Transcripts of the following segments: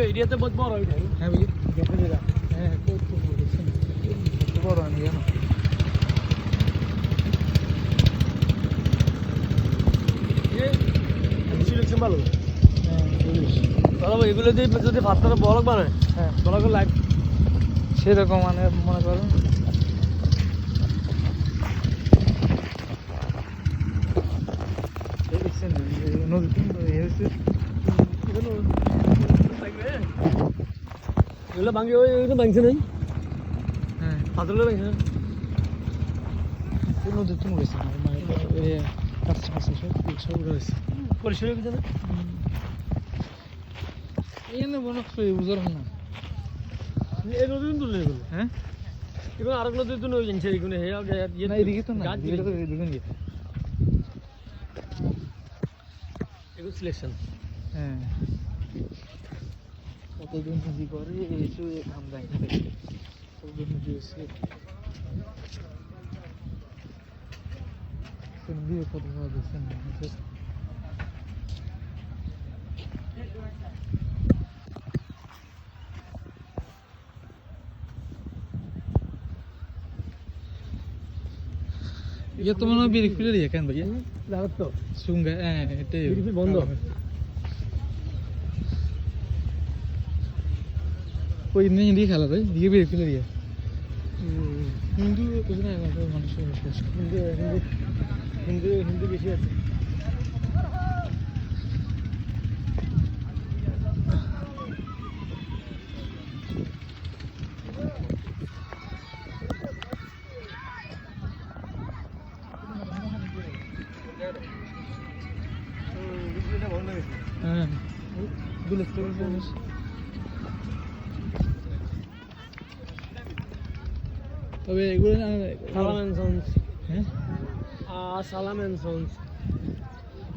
এরিয়াতে বহুত বড় এটা। হ্যাঁ ভাই হ্যাঁ কত বড় কত জানো? ভালো। হ্যাঁ ভাই এগুলো দিয়ে যদি ভাতটা বড় বানায় হ্যাঁ। বড় করে সেরকম মানে মনে করেন। এই এগুলো ভাঙি ওই ওইগুলো ভাঙছে নাই হ্যাঁ। পাথরগুলো ভাঙছে না? এই নদীতে মরেছে কাছে কাছে সব সব রয়েছে পরিষ্কার হয়ে গেছে না? এই না মনে করি বুঝার না। এই নদী তুললে এগুলো হ্যাঁ? এগুলো আরেক নদী তো নই জানছে এগুলো হে ইয়ে না এদিকে তো না এদিকে তো এদিকে নিয়ে এগুলো সিলেকশন হ্যাঁ। কতদিন নদী করে এসে কাম যায় না কতদিন নদী এসে দিয়ে কত ভালো দেখছেন ইয়ে তো মনে হয় বিরিক ফিরে দিয়ে কেন ভাইয়া লাগাত ওই নেই দিয়ে খেলা ভাই দিয়ে বিরিক ফিরে দিয়ে। হিন্দু কিছু না মানুষের হিন্দু হিন্দু হিন্দু হিন্দু বেশি আছে। হ্যাঁ। তবে এগুলো না সালাম এন্ড সন্স হ্যাঁ? সালাম এন্ড সন্স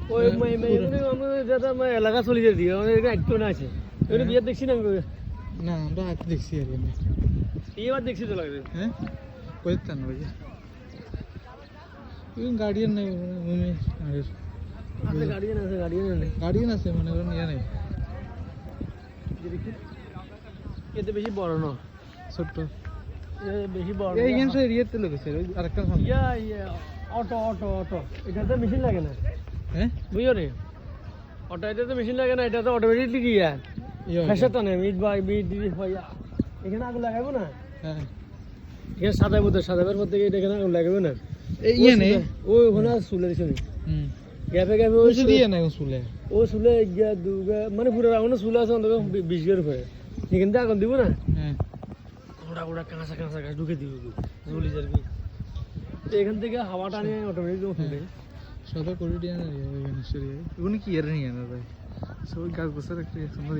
ওই হ্যাঁ, মে- মে- এগুলো আমাদের যেটা আমার এলাকা চলে যেতে দিয়ে আমাদের এখানে একটু না আছে। এগুলো হ্যাঁ। বিয়ে দেখছি না আমি। না আমরা হাতে দেখছি আর কি। বিয়ে দেখছি তো লাগবে। হ্যাঁ? ওই তো না ভাইয়া গার্ডিয়ান নেই মানে আগের আছে গার্ডিয়ান আছে গার্ডিয়ান নেই গার্ডিয়ান আছে মনে নেই। এতে বেশি বড় না। ছোট্ট। বেশি বড় এই না। লেগেছে আরেকটা yeah yeah auto auto auto. এটাতে মেশিন লাগে না। হ্যাঁ রে? অটো এটাতে মেশিন লাগে না এটাতে অটোমেটিকলি ইয়া ইয়ে হবে। মিট বাই মিট দিদি ভাইয়া এখানে আগুন লাগাবো না? হ্যাঁ। এখানে সাদা বোধ সাদাবের মধ্যে এটা এখানে আগুন লাগাবো না? এই ইয়ে নেই। ওই ওখানে চুলের শুনি হুম। গ্যাপে গ্যাপে ওই দিয়ে না চুলে। ও চুলে গিয়া দুগা মানে পুরো রাউন্ড চুলে আছে অন্তত বিশ গের করে এখান থেকে আগুন দিব না? হ্যাঁ। গোড়া গোড়া কাঁচা কাঁচা গাছ ঢুকে দিবে যাবি তো এখান থেকে হাওয়াটা নিয়ে অটোমেটিক ফুটে সবাই করে দিয়ে না কি এর নিয়ে না ভাই? সবাই গাছ বসার একটা সুন্দর